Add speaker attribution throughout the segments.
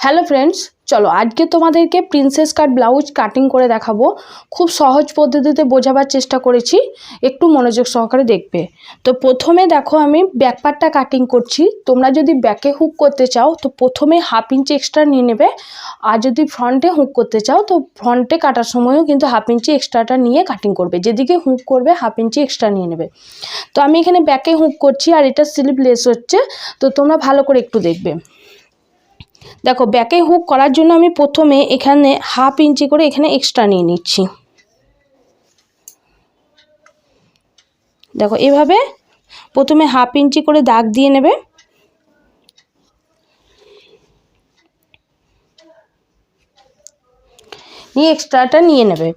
Speaker 1: Hello friends চলো আজকে তোমাদেরকে প্রিন্সেস কাট ব্লাউজ কাটিং করে দেখাবো। খুব সহজ পদ্ধতিতে বোঝাবার চেষ্টা করেছি, একটু মনোযোগ সহকারে দেখবে। তো প্রথমে দেখো আমি ব্যাক পার্টটা কাটিং করছি, তোমরা যদি ব্যাকে হুক করতে চাও, তো প্রথমে হাফ ইঞ্চি এক্সট্রা নিয়ে নেবে। আর যদি ফ্রন্টে হুক করতে চাও, তো ফ্রন্টে কাটার সময়ও কিন্তু হাফ ইঞ্চি এক্সট্রাটা নিয়ে কাটিং করবে। যেদিকে হুক করবে হাফ ইঞ্চি এক্সট্রা নিয়ে নেবে। তো আমি এখানে ব্যাকে হুক করছি, আর এটা স্লিপ লেস হচ্ছে। তো তোমরা ভালো করে একটু দেখবে। দেখো ব্যাকে হুক করার জন্য আমি প্রথমে এখানে হাফ ইঞ্চি করে এখানে এক্সট্রা নিয়ে নিচ্ছি। দেখো, এভাবে প্রথমে হাফ ইঞ্চি করে দাগ দিয়ে নেবে। নিয়ে এক্সট্রাটা নিয়ে নেবে।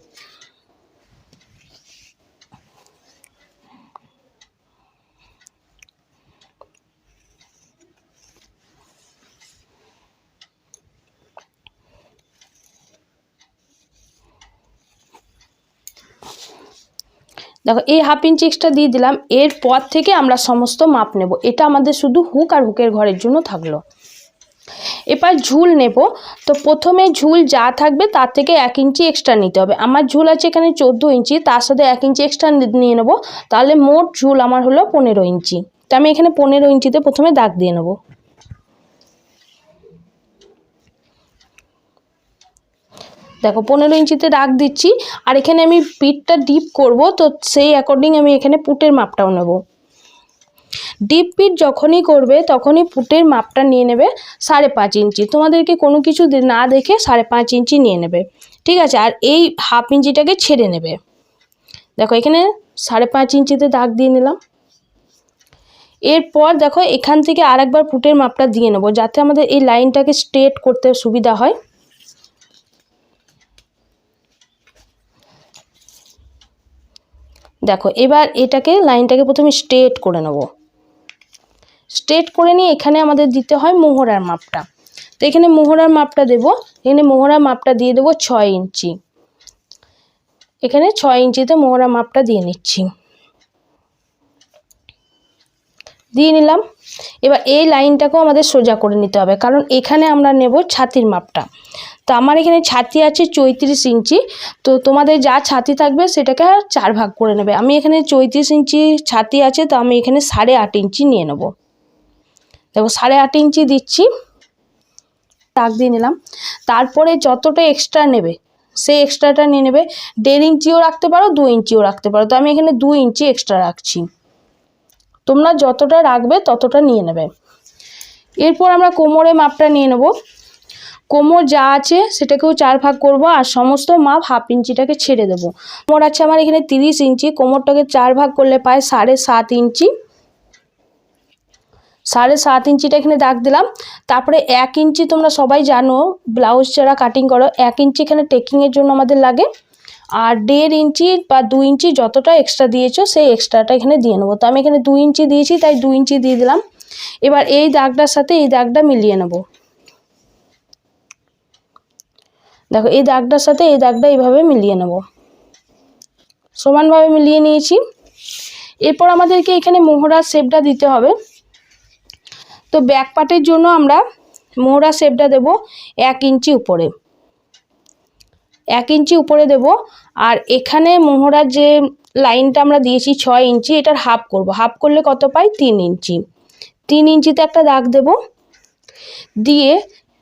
Speaker 1: দেখো, এই হাফ ইঞ্চি এক্সট্রা দিয়ে দিলাম, এরপর থেকে আমরা সমস্ত মাপ নেব। এটা আমাদের শুধু হুক আর হুকের ঘরের জন্য থাকল। এবার ঝুল নেব। তো প্রথমে ঝুল যা থাকবে তার থেকে এক ইঞ্চি এক্সট্রা নিতে হবে। আমার ঝুল আছে এখানে চোদ্দ ইঞ্চি তার সাথে এক ইঞ্চি এক্সট্রা নিয়ে নেব। তাহলে মোট ঝুল আমার হলো পনেরো ইঞ্চি তো আমি এখানে পনেরো ইঞ্চিতে প্রথমে দাগ দিয়ে নেব। দেখো, পনেরো ইঞ্চিতে দাগ দিচ্ছি, আর এখানে আমি পিঠটা ডিপ করব, তো সেই অ্যাকর্ডিং আমি এখানে পুটের মাপটাও নেব। ডিপ পিট যখনই করবে, তখনই পুটের মাপটা নিয়ে নেবে সাড়ে পাঁচ ইঞ্চি। তোমাদেরকে কোনো কিছু না দেখে সাড়ে পাঁচ ইঞ্চি নিয়ে নেবে। ঠিক আছে? আর এই হাফ ইঞ্চিটাকে ছেড়ে নেবে। দেখো, এখানে সাড়ে পাঁচ ইঞ্চিতে দাগ দিয়ে নিলাম। এরপর দেখো, এখান থেকে আরেকবার পুটের মাপটা দিয়ে নেব, যাতে আমাদের এই লাইনটাকে স্ট্রেট করতে সুবিধা হয়। দেখো, এবার এটাকে, লাইনটাকে প্রথমে স্ট্রেট করে নেব। স্ট্রেট করে নিয়ে এখানে আমাদের দিতে হয় মোহরার মাপটা। তো এখানে মোহরার মাপটা দেব। এখানে মোহরার মাপটা দিয়ে দেবো ছয় ইঞ্চি। এখানে ছয় ইঞ্চিতে মোহরা মাপটা দিয়ে নিচ্ছি। দিয়ে নিলাম। এবার এই লাইনটাকেও আমাদের সোজা করে নিতে হবে, কারণ এখানে আমরা নেব ছাতির মাপটা। তো আমার এখানে ছাতি আছে চৈত্রিশ ইঞ্চি। তো তোমাদের যা ছাতি থাকবে সেটাকে চার ভাগ করে নেবে। আমি এখানে চৈত্রিশ ইঞ্চি ছাতি আছে, তো আমি এখানে সাড়ে আট ইঞ্চি নিয়ে নেব। দেখো, সাড়ে আট ইঞ্চি দিচ্ছি। দাগ দিয়ে নিলাম। তারপরে যতটা এক্সট্রা নেবে, সেই এক্সট্রাটা নিয়ে নেবে। দেড় ইঞ্চিও রাখতে পারো, দু ইঞ্চিও রাখতে পারো। তো আমি এখানে দু ইঞ্চি এক্সট্রা রাখছি। তোমরা যতটা রাখবে ততটা নিয়ে নেবে। এরপর আমরা কোমরে মাপটা নিয়ে নেব। কোমর যা আছে সেটাকেও চার ভাগ করব আর সমস্ত মাপ হাফ ইঞ্চিটাকে ছেড়ে দেবো। কোমর আছে আমার এখানে তিরিশ ইঞ্চি, কোমরটাকে চার ভাগ করলে পায় সাড়ে সাত ইঞ্চি। সাড়ে সাত ইঞ্চিটা এখানে দাগ দিলাম। তারপরে এক ইঞ্চি তোমরা সবাই জানো, ব্লাউজ যারা কাটিং করো, এক ইঞ্চি এখানে টেকিংয়ের জন্য আমাদের লাগে। আর দেড় ইঞ্চি বা দু ইঞ্চি যতটা এক্সট্রা দিয়েছ, সেই এক্সট্রাটা এখানে দিয়ে নেব। তো আমি এখানে দু ইঞ্চি দিয়েছি, তাই দু ইঞ্চি দিয়ে দিলাম। এবার এই দাগটার সাথে এই দাগটা মিলিয়ে নেব। দেখো, এই দাগটার সাথে এই দাগটা এইভাবে মিলিয়ে নেব। সমানভাবে মিলিয়ে নিয়েছি। এরপর আমাদেরকে এখানে মোহরার শেপটা দিতে হবে। তো ব্যাক পার্টের জন্য আমরা মোহরা শেপটা দেব এক ইঞ্চি উপরে। এক ইঞ্চি উপরে দেব আর এখানে মোহরার যে লাইনটা আমরা দিয়েছি ছয় ইঞ্চি, এটার হাফ করব। হাফ করলে কত পাই? তিন ইঞ্চি। তিন ইঞ্চিতে একটা দাগ দেব। দিয়ে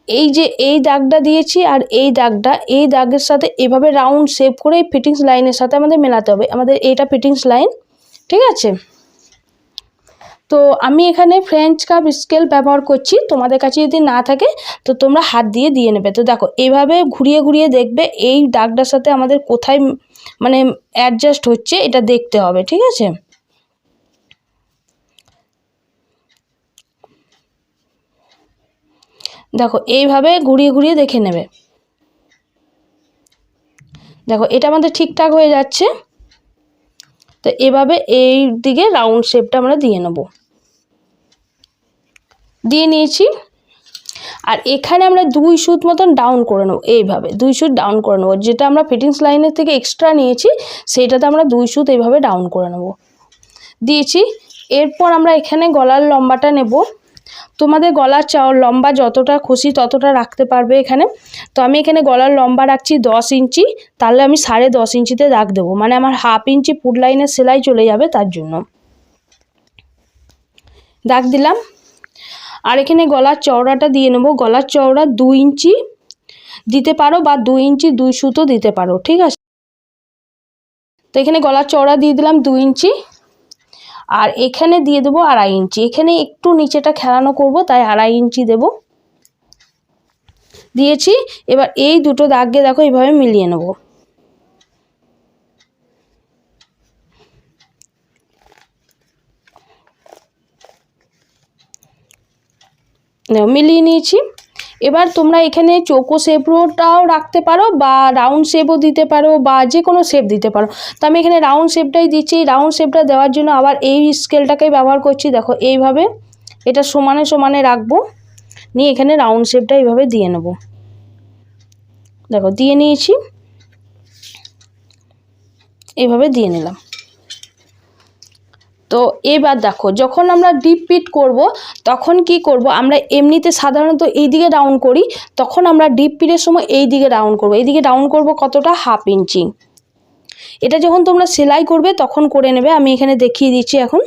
Speaker 1: এই যে এই দাগটা দিয়েছি আর এই দাগটা, এই দাগের সাথে এভাবে রাউন্ড শেপ করে এই ফিটিংস লাইনের সাথে আমাদের মেলাতে হবে। আমাদের এইটা ফিটিংস লাইন ঠিক আছে? তো আমি এখানে ফ্রেঞ্চ কাপ স্কেল ব্যবহার করছি। তোমাদের কাছে যদি না থাকে, তো তোমরা হাত দিয়ে দিয়ে নেবে। তো দেখো এইভাবে ঘুরিয়ে ঘুরিয়ে দেখবে এই দাগটার সাথে আমাদের কোথায় মানে অ্যাডজাস্ট হচ্ছে, এটা দেখতে হবে, ঠিক আছে? দেখো, এইভাবে ঘুরিয়ে ঘুরিয়ে দেখে নেবে। দেখো, এটা আমাদের ঠিকঠাক হয়ে যাচ্ছে। তো এভাবে এই দিকে রাউন্ড শেপটা আমরা দিয়ে নেব। দিয়ে নিয়েছি। আর এখানে আমরা দুই সুত মতন ডাউন করে নেব, এইভাবে দুই সুত ডাউন করে নেব। যেটা আমরা ফিটিংস লাইনের থেকে এক্সট্রা নিয়েছি, সেইটাতে আমরা দুই সুত এইভাবে ডাউন করে নেব। দিয়েছি, এরপর আমরা এখানে গলার লম্বাটা নেব। তোমাদের গলার চাও লম্বা যতটা খুশি ততটা রাখতে পারবে এখানে। তো আমি এখানে গলার লম্বা রাখছি দশ ইঞ্চি, তাহলে আমি সাড়ে দশ ইঞ্চিতে দাগ দেবো। মানে আমার হাফ ইঞ্চি পুট লাইনের সেলাই চলে যাবে তার জন্য। দাগ দিলাম। আর এখানে গলার চওড়াটা দিয়ে নেব। গলার চওড়া দু ইঞ্চি দিতে পারো বা দু ইঞ্চি দুই সুতো দিতে পারো, ঠিক আছে? তো এখানে গলার চওড়া দিয়ে দিলাম দু ইঞ্চি। আর এখানে দিয়ে দেবো আড়াই ইঞ্চি। এখানে একটু নিচেটা খেলানো করব, তাই আড়াই ইঞ্চি দেব। দিয়েছি, এবার এই দুটো দাগকে দেখো এইভাবে মিলিয়ে নেব। মিলিয়ে নিয়েছি। এবার তোমরা এখানে চৌকো শেপটাও রাখতে পারো বা রাউন্ড শেপও দিতে পারো বা যে কোনো শেপ দিতে পারো। তো আমি এখানে রাউন্ড শেপটাই দিচ্ছি। রাউন্ড শেপটা দেওয়ার জন্য আবার এই স্কেলটাকেই ব্যবহার করছি। দেখো এইভাবে এটা সমানে সমানে রাখব। নিয়ে এখানে রাউন্ড শেপটা এইভাবে দিয়ে নেব। দেখো দিয়ে নিয়েছি। এইভাবে দিয়ে নিলাম। তো এবার দেখো, যখন আমরা ডিপ পিট করব, তখন কি করব, আমরা এমনিতে সাধারণত এই দিকে রাউন্ড করি, তখন আমরা ডিপ পিটের সময় এই দিকে রাউন্ড করব। এই দিকে রাউন্ড করব কতটা? হাফ ইঞ্চি এটা যখন তোমরা সেলাই করবে, তখন করে নেবে, আমি এখানে দেখিয়ে দিচ্ছি এখন।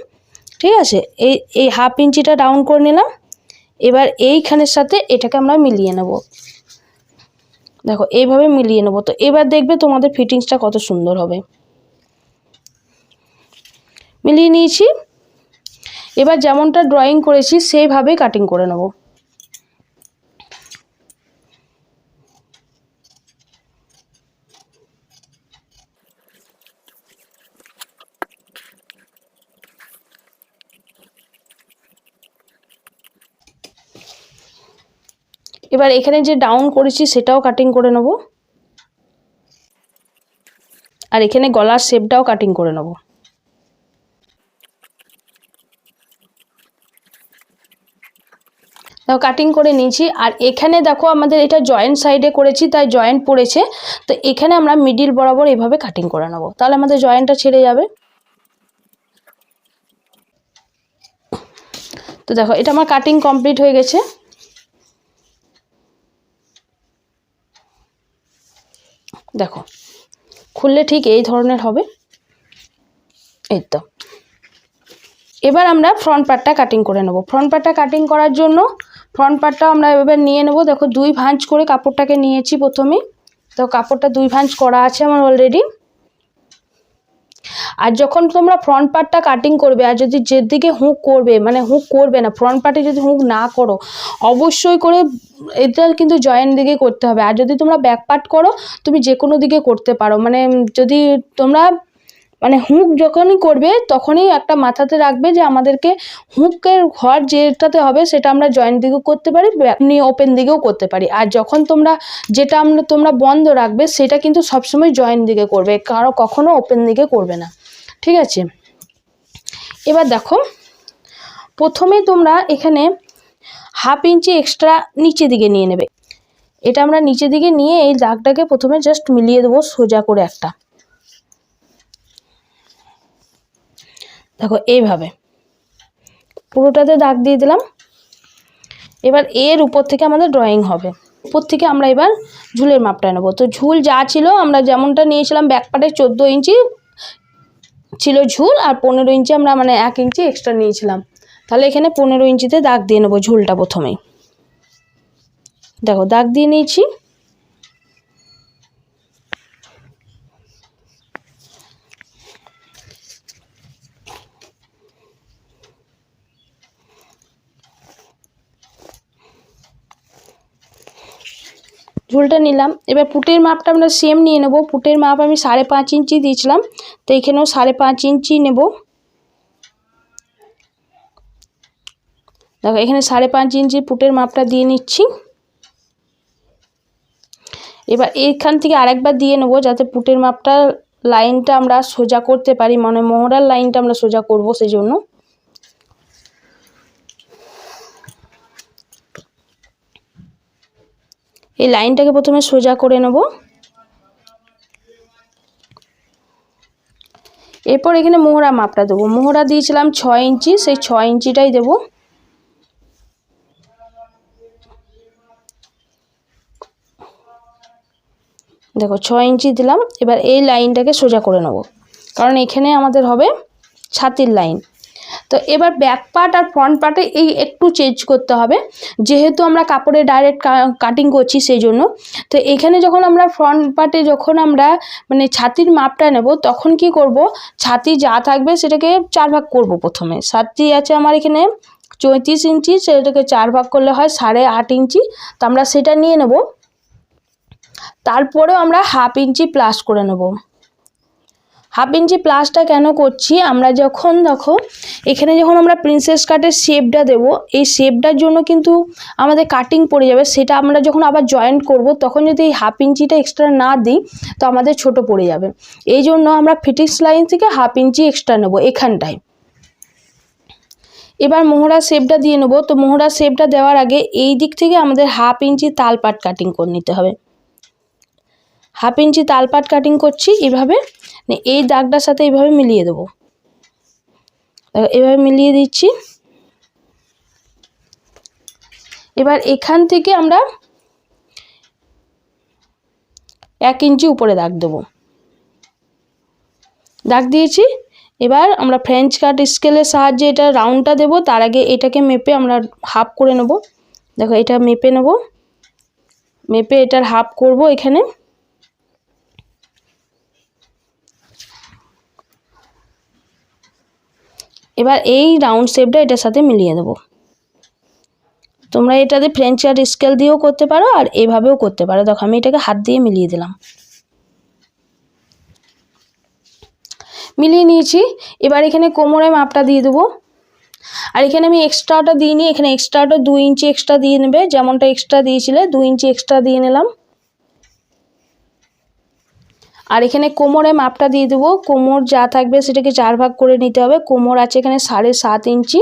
Speaker 1: ঠিক আছে? এই এই হাফ ইঞ্চিটা রাউন্ড করে নিলাম। এবার এইখানের সাথে এটাকে আমরা মিলিয়ে নেব। দেখো, এইভাবে মিলিয়ে নেব। তো এবার দেখবে তোমাদের ফিটিংসটা কত সুন্দর হবে। মিলিয়ে নিয়েছি। এবার যেমনটা ড্রয়িং করেছি সেইভাবে কাটিং করে নেব। এবার এখানে যে ডাউন করেছি, সেটাও কাটিং করে নেব। আর এখানে গলার শেপটাও কাটিং করে নেব। কাটিং করে নিয়েছি। আর এখানে দেখো আমাদের এটা জয়েন্ট সাইডে করেছি, তাই জয়েন্ট পড়েছে। তো এখানে আমরা মিডিল বরাবর এইভাবে কাটিং করে নেব। তাহলে আমাদের জয়েন্টটা ছেড়ে যাবে। তো দেখো, এটা আমার কাটিং কমপ্লিট হয়ে গেছে। দেখো, খুললে ঠিক এই ধরনের হবে। এই তো। এবার আমরা ফ্রন্ট পার্টটা কাটিং করে নেব। ফ্রন্ট পার্টটা কাটিং করার জন্য ফ্রন্ট পার্টটাও আমরা এবার নিয়ে নেব। দেখো, দুই ভাঁজ করে কাপড়টাকে নিয়েছি প্রথমে। তো কাপড়টা দুই ভাঁজ করা আছে আমার অলরেডি আর যখন তোমরা ফ্রন্ট পার্টটা কাটিং করবে, আর যদি যেদিকে হুঁক করবে মানে হুঁক করবে না ফ্রন্ট পার্টে যদি হুঁক না করো, অবশ্যই করে এটা কিন্তু জয়েন্ট দিকে করতে হবে। আর যদি তোমরা ব্যাক পার্ট করো, তুমি যে কোনো দিকে করতে পারো। মানে যদি তোমরা মানে হুঁক যখনই করবে, তখনই একটা মাথাতে রাখবে যে আমাদেরকে হুকের ঘর যেটাতে হবে সেটা আমরা জয়েন্ট দিকেও করতে পারি, এমনি ওপেন দিকেও করতে পারি। আর যখন তোমরা, যেটা আমরা, তোমরা বন্ধ রাখবে, সেটা কিন্তু সবসময় জয়েন্ট দিকে করবে, কারও কখনো ওপেন দিকে করবে না। ঠিক আছে? এবার দেখো, প্রথমে তোমরা এখানে হাফ ইঞ্চি এক্সট্রা নিচে দিকে নিয়ে নেবে। এটা আমরা নিচে দিকে নিয়ে এই দাগটাকে প্রথমে জাস্ট মিলিয়ে দেবো সোজা করে একটা। দেখো, এইভাবে। পুরোটাতে দাগ দিয়ে দিলাম। এবার এর উপর থেকে আমাদের ড্রয়িং হবে। উপর থেকে আমরা এবার ঝুলের মাপটা নেব। তো ঝুল যা ছিল, আমরা যেমনটা নিয়েছিলাম ব্যাকপার্টে চোদ্দ ইঞ্চি ছিল ঝুল, আর পনেরো ইঞ্চি আমরা মানে এক ইঞ্চি এক্সট্রা নিয়েছিলাম। তাহলে এখানে পনেরো ইঞ্চিতে দাগ দিয়ে নেব ঝুলটা প্রথমেই। দেখো, দাগ দিয়ে নিয়েছি। ঝুলটা নিলাম। এবার পুটের মাপটা আমরা সেম নিয়ে নেব। পুটের মাপ আমি সাড়ে পাঁচ ইঞ্চি দিয়েছিলাম, তো এখানেও সাড়ে পাঁচ ইঞ্চি নেব। দেখো, এখানে সাড়ে পাঁচ ইঞ্চি পুটের মাপটা দিয়ে নিচ্ছি। এবার এইখান থেকে আরেকবার দিয়ে নেব, যাতে পুটের মাপটা লাইনটা আমরা সোজা করতে পারি মানে মোহরার লাইনটা আমরা সোজা করব সেই জন্য এই লাইনটাকে প্রথমে সোজা করে নেব। এরপর এখানে মোহরা মাপটা দেবো। মোহরা দিয়েছিলাম ছ ইঞ্চি, সেই ছ ইঞ্চিটাই দেব। দেখো ছ ইঞ্চি দিলাম, এবার এই লাইনটাকে সোজা করে নেব। কারণ এখানে আমাদের হবে ছাতির লাইন। তো এবার ব্যাক পার্ট আর ফ্রন্ট পার্টে এই একটু চেঞ্জ করতে হবে। যেহেতু আমরা কাপড়ে ডাইরেক্ট কাটিং করছি সেই জন্য। তো এখানে যখন আমরা ফ্রন্ট পার্টে যখন আমরা মানে ছাতির মাপটা নেব, তখন কি করব? ছাতি যা থাকবে সেটাকে চার ভাগ করব প্রথমে। ছাতি আছে আমার এখানে চৌত্রিশ ইঞ্চি, সেটাকে চার ভাগ করলে হয় সাড়ে আট ইঞ্চি। তো আমরা সেটা নিয়ে নেব। তারপরেও আমরা হাফ ইঞ্চি প্লাস করে নেব। হাফ ইঞ্চি প্লাসটা কেন করছি? আমরা যখন দেখো, এখানে যখন আমরা প্রিন্সেস কাটের শেপটা দেবো, এই শেপটার জন্য কিন্তু আমাদের কাটিং পড়ে যাবে। সেটা আমরা যখন আবার জয়েন্ট করব, তখন যদি এই হাফ ইঞ্চিটা এক্সট্রা না দিই, তো আমাদের ছোট পড়ে যাবে। এই জন্য আমরা ফিটিংস লাইন থেকে হাফ ইঞ্চি এক্সট্রা নেব এখানটায়। এবার মোহরা শেপটা দিয়ে নেব। তো মোহরা শেপটা দেওয়ার আগে এই দিক থেকে আমাদের হাফ ইঞ্চি তালপাট কাটিং করে নিতে হবে। হাফ ইঞ্চি তালপাট কাটিং করছি এভাবে। এই দাগটার সাথে এইভাবে মিলিয়ে দেবো। এভাবে মিলিয়ে দিচ্ছি। এবার এখান থেকে আমরা এক ইঞ্চি উপরে দাগ দেবো। দাগ দিয়েছি। এবার আমরা ফ্রেঞ্চ কাট স্কেলের সাহায্যে এটা রাউন্ডটা দেবো। তার আগে এটাকে মেপে আমরা হাফ করে নেব। দেখো, এটা মেপে নেব। মেপে এটার হাফ করব এখানে। এবার এই রাউন্ড শেপটা এটার সাথে মিলিয়ে দেবো। তোমরা এটাতে ফ্রেঞ্চ কাট স্কেল দিয়েও করতে পারো আর এভাবেও করতে পারো। দেখো, আমি এটাকে হাত দিয়ে মিলিয়ে দিলাম। মিলিয়ে নিয়েছি। এবার এখানে কোমরে মাপটা দিয়ে দেবো। আর এখানে আমি এক্সট্রাটা দিইনি এখানে এক্সট্রাটা দু ইঞ্চি এক্সট্রা দিয়ে নেবে। যেমনটা এক্সট্রা দিয়েছিলে, দু ইঞ্চি এক্সট্রা দিয়ে নিলাম। আর এখানে কোমরে মাপটা দিয়ে দেবো। কোমর যা থাকবে সেটাকে চার ভাগ করে নিতে হবে। কোমর আছে এখানে সাড়ে সাত ইঞ্চি।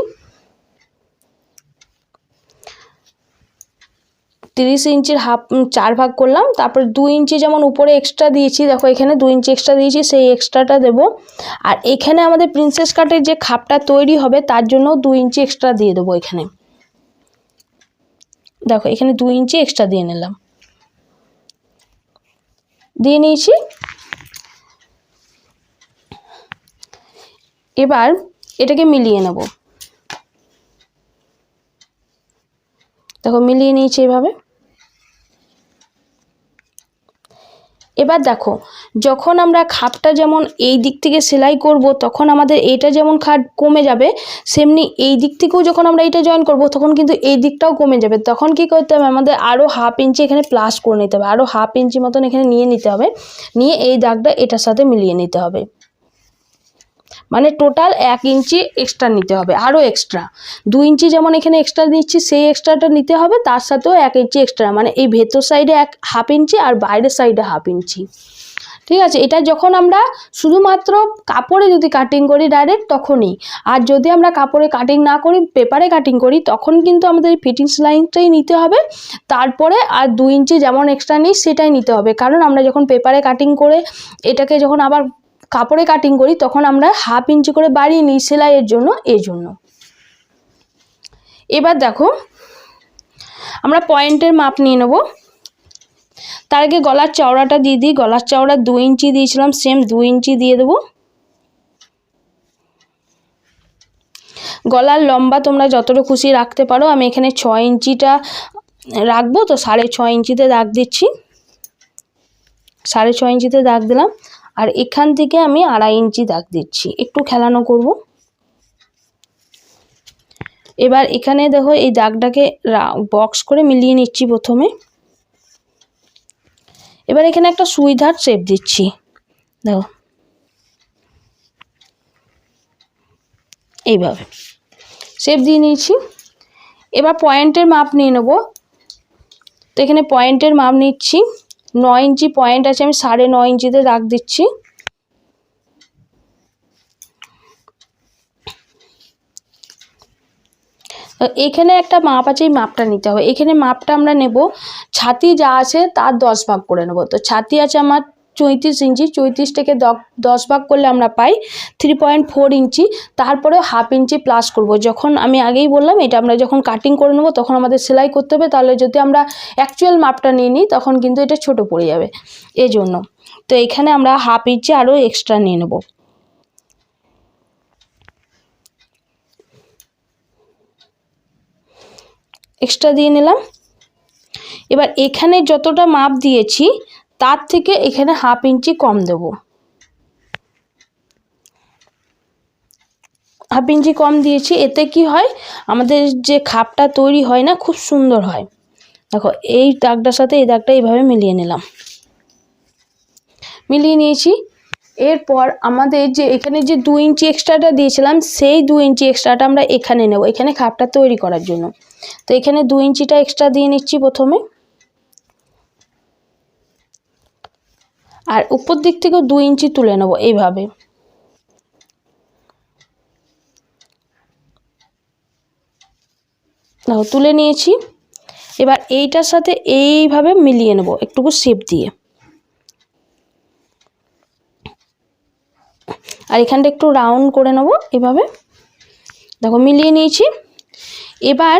Speaker 1: তিরিশ ইঞ্চির হাফ চার ভাগ করলাম। তারপর দু ইঞ্চি যেমন উপরে এক্সট্রা দিয়েছি, দেখো এখানে দু ইঞ্চি এক্সট্রা দিয়েছি, সেই এক্সট্রাটা দেবো। আর এখানে আমাদের প্রিন্সেস কাটের যে খাপটা তৈরি হবে, তার জন্য দু ইঞ্চি এক্সট্রা দিয়ে দেবো এখানে। দেখো এখানে দু ইঞ্চি এক্সট্রা দিয়ে নিলাম। দিয়ে নিয়েছি। এবার এটাকে মিলিয়ে নেব। দেখো মিলিয়ে নিয়েছি এভাবে। এবার দেখো, যখন আমরা খাপটা যেমন এই দিক থেকে সেলাই করব, তখন আমাদের এইটা যেমন খাট কমে যাবে, সেমনি এই দিক থেকেও যখন আমরা এটা জয়েন করব, তখন কিন্তু এই দিকটাও কমে যাবে। তখন কি করতে হবে? আমাদের আরও হাফ ইঞ্চি এখানে প্লাস করে নিতে হবে। আরও হাফ ইঞ্চি মতন এখানে নিয়ে নিতে হবে। নিয়ে এই দাগটা এটার সাথে মিলিয়ে নিতে হবে। মানে টোটাল এক ইঞ্চি এক্সট্রা নিতে হবে আরও এক্সট্রা দু ইঞ্চি যেমন এখানে এক্সট্রা দিচ্ছি, সেই এক্সট্রাটা নিতে হবে, তার সাথেও এক ইঞ্চি এক্সট্রা মানে এই ভেতর সাইডে এক হাফ ইঞ্চি আর বাইরের সাইডে হাফ ইঞ্চি। ঠিক আছে? এটা যখন আমরা শুধুমাত্র কাপড়ে যদি কাটিং করি ডাইরেক্ট তখনই। আর যদি আমরা কাপড়ে কাটিং না করি পেপারে কাটিং করি, তখন কিন্তু আমাদের ফিটিংস লাইনটাই নিতে হবে। তারপরে আর দু ইঞ্চি যেমন এক্সট্রা নিই, সেটাই নিতে হবে। কারণ আমরা যখন পেপারে কাটিং করে এটাকে যখন আবার কাপড়ে কাটিং করি, তখন আমরা হাফ ইঞ্চি করে বাড়িয়ে নিই সেলাইয়ের জন্য এই জন্য। এবার দেখো, আমরা পয়েন্টের মাপ নিয়ে নেব। তার আগে গলার চওড়াটা দিয়ে দিই, গলার চওড়া দু ইঞ্চি দিয়েছিলাম সেম দু ইঞ্চি দিয়ে দেবো। গলার লম্বা তোমরা যতটা খুশি রাখতে পারো, আমি এখানে ছ ইঞ্চিটা রাখব, তো সাড়ে ছ ইঞ্চিতে দাগ দিচ্ছি। সাড়ে ছ ইঞ্চিতে দাগ দিলাম। আর এখান থেকে আমি আড়াই ইঞ্চি দাগ দিচ্ছি। একটু খেলানো করব। এবার এখানে দেখো এই দাগটাকে বক্স করে মিলিয়ে নিচ্ছি প্রথমে। এবার এখানে একটা সুইধার শেপ দিচ্ছি। দেখো। এইভাবে। শেপ দিয়ে নিয়েছি। এবার পয়েন্টের মাপ নিয়ে নেব। তো এখানে পয়েন্টের মাপ নিচ্ছি। নয় ইঞ্চি পয়েন্ট আছে, আমি সাড়ে নয় ইঞ্চিতে দাগ দিচ্ছি। এখানে একটা মাপ আছে, এই মাপটা নিতে হবে। এখানে মাপটা আমরা নেব, ছাতি যা আছে তার দশ ভাগ করে নেব। তো ছাতি আছে আমার চৌত্রিশ ইঞ্চি, চৌত্রিশ থেকে দশ ভাগ করলে আমরা পাই থ্রি পয়েন্ট ফোর ইঞ্চি। তারপরে হাফ ইঞ্চি প্লাস করব। যখন আমি আগেই বললাম, এটা আমরা যখন কাটিং করে নেব, তখন আমাদের সেলাই করতে হবে। তাহলে যদি আমরা অ্যাকচুয়াল মাপটা নিয়ে নিই, তখন কিন্তু এটা ছোট পড়ে যাবে। এই জন্য তো এখানে আমরা হাফ ইঞ্চি আরও এক্সট্রা নিয়ে নেব। এক্সট্রা দিয়ে নিলাম। এবার এখানে যতটা মাপ দিয়েছি তার থেকে এখানে হাফ ইঞ্চি কম দেব। হাফ ইঞ্চি কম দিয়েছি, এতে কি হয়? আমাদের যে খাপটা তৈরি হয় না, খুব সুন্দর হয়। দেখো, এই দাগটার সাথে এই দাগটা এইভাবে মিলিয়ে নিলাম। মিলিয়ে নিয়েছি। এরপর আমাদের যে এখানে যে দু ইঞ্চি এক্সট্রাটা দিয়েছিলাম, সেই দু ইঞ্চি এক্সট্রাটা আমরা এখানে নেব, এখানে খাপটা তৈরি করার জন্য। তো এখানে দু ইঞ্চিটা এক্সট্রা দিয়ে নিচ্ছি প্রথমে। আর উপর দিক থেকেও দু ইঞ্চি তুলে নেব এইভাবে। দেখো, তুলে নিয়েছি। এবার এইটার সাথে এইভাবে মিলিয়ে নেব একটুকু শেপ দিয়ে। আর এখানটা একটু রাউন্ড করে নেব এভাবে। দেখো, মিলিয়ে নিয়েছি। এবার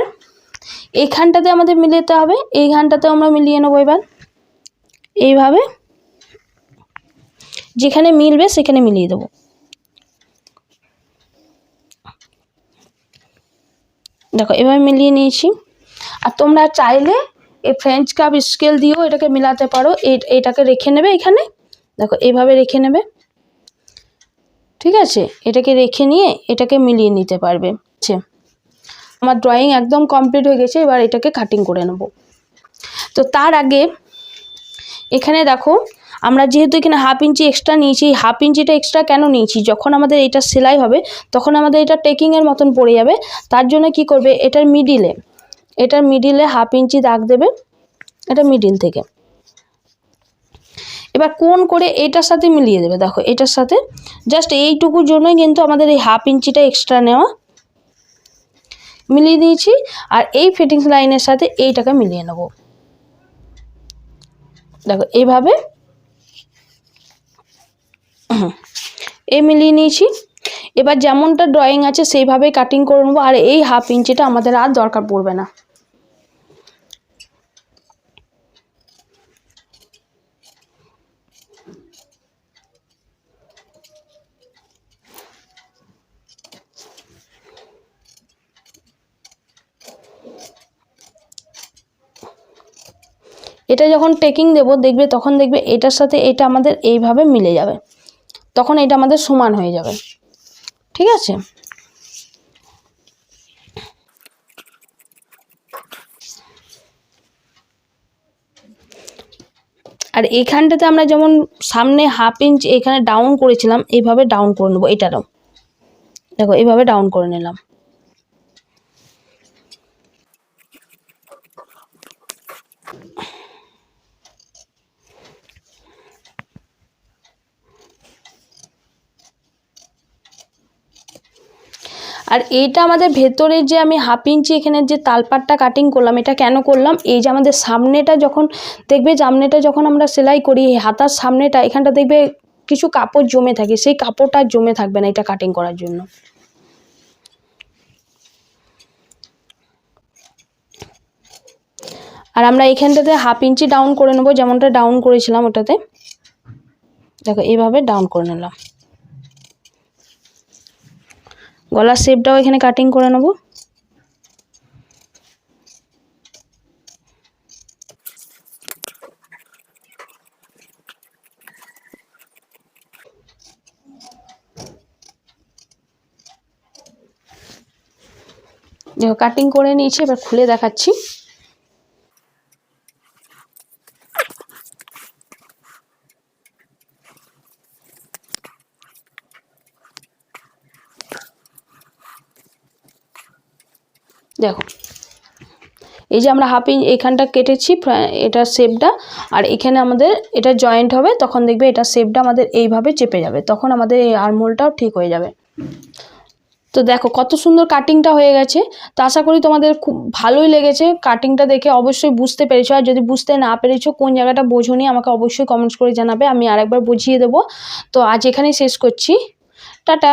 Speaker 1: এইখানটাতে আমাদের মিলিয়ে হবে এইখানটাতে আমরা মিলিয়ে নেব এবার। এইভাবে। যেখানে মিলবে সেখানে মিলিয়ে দেবো। দেখো, এভাবে মিলিয়ে নিয়েছি। আর তোমরা চাইলে এই ফ্রেঞ্চ কাপ স্কেল দিয়েও এটাকে মিলাতে পারো। এটাকে রেখে নেবে এখানে। দেখো এইভাবে রেখে নেবে। ঠিক আছে? এটাকে রেখে নিয়ে এটাকে মিলিয়ে নিতে পারবে। আচ্ছা। আমার ড্রয়িং একদম কমপ্লিট হয়ে গেছে। এবার এটাকে কাটিং করে নেব। তো তার আগে এখানে দেখো আমরা যেহেতু এখানে হাফ ইঞ্চি এক্সট্রা নিয়েছি, এই হাফ ইঞ্চিটা এক্সট্রা কেন নিয়েছি? যখন আমাদের এটা সেলাই হবে, তখন আমাদের এটা টেকিংয়ের মতন পড়ে যাবে। তার জন্য কি করবে? এটার মিডিলে এটার মিডিলে হাফ ইঞ্চি দাগ দেবে, এটা মিডিল থেকে। এবার কোন করে এটার সাথে মিলিয়ে দেবে? দেখো, এটার সাথে জাস্ট এইটুকুর জন্যই কিন্তু আমাদের এই হাফ ইঞ্চিটা এক্সট্রা নেওয়া মিলিয়ে দিয়েছি, আর এই ফিটিংস লাইনের সাথে এইটাকে মিলিয়ে নেব। দেখো, এইভাবে এই মিলিয়ে নিয়েছি। এবার যেমনটা ড্রয়িং আছে, সেইভাবে কাটিং করে নেব। আর এই হাফ ইঞ্চিটা আমাদের আর দরকার পড়বে না। এটা যখন টেকিং দেব, দেখবে, তখন দেখবে এটার সাথে এটা আমাদের এইভাবে মিলে যাবে। তখন এটা আমাদের সমান হয়ে যাবে। ঠিক আছে? আর এখানটাতে আমরা যেমন সামনে হাফ ইঞ্চ এখানে ডাউন করেছিলাম এইভাবে ডাউন করে নেব, এটারও। দেখো এইভাবে ডাউন করে নিলাম। আর এইটা আমাদের ভেতরে যে আমি হাফ ইঞ্চি এখানে যে তালপাটটা কাটিং করলাম, এটা কেন করলাম? এই যে আমাদের সামনেটা যখন দেখবে, সামনেটা যখন আমরা সেলাই করি হাতার সামনেটা, এখানটা দেখবে কিছু কাপড় জমে থাকে, সেই কাপড়টা জমে থাকবে না এটা কাটিং করার জন্য। আর আমরা এখানটাতে হাফ ইঞ্চি ডাউন করে নেব, যেমনটা ডাউন করেছিলাম ওটাতে। দেখো, এইভাবে ডাউন করে নিলাম। গলার শেপটাও এখানে কাটিং করে নেব। দেখো কাটিং করে নিয়েছি এবার খুলে দেখাচ্ছি। দেখো। এই যে আমরা হাফ ইঞ্চ এখানটা কেটেছি এটার শেপটা আর এখানে আমাদের এটা জয়েন্ট হবে, তখন দেখবে এটা শেপটা আমাদের এইভাবে চেপে যাবে, তখন আমাদের এই আরমোলটাও ঠিক হয়ে যাবে। তো দেখো কত সুন্দর কাটিংটা হয়ে গেছে, তো আশা করি তোমাদের খুব ভালোই লেগেছে। কাটিংটা দেখে অবশ্যই বুঝতে পেরেছ, আর যদি বুঝতে না পেরেছ কোন জায়গাটা বোঝোনি আমাকে অবশ্যই কমেন্টস করে জানাবে, আমি আরেকবার বুঝিয়ে দেবো। তো আজ এখানেই শেষ করছি। টাটা!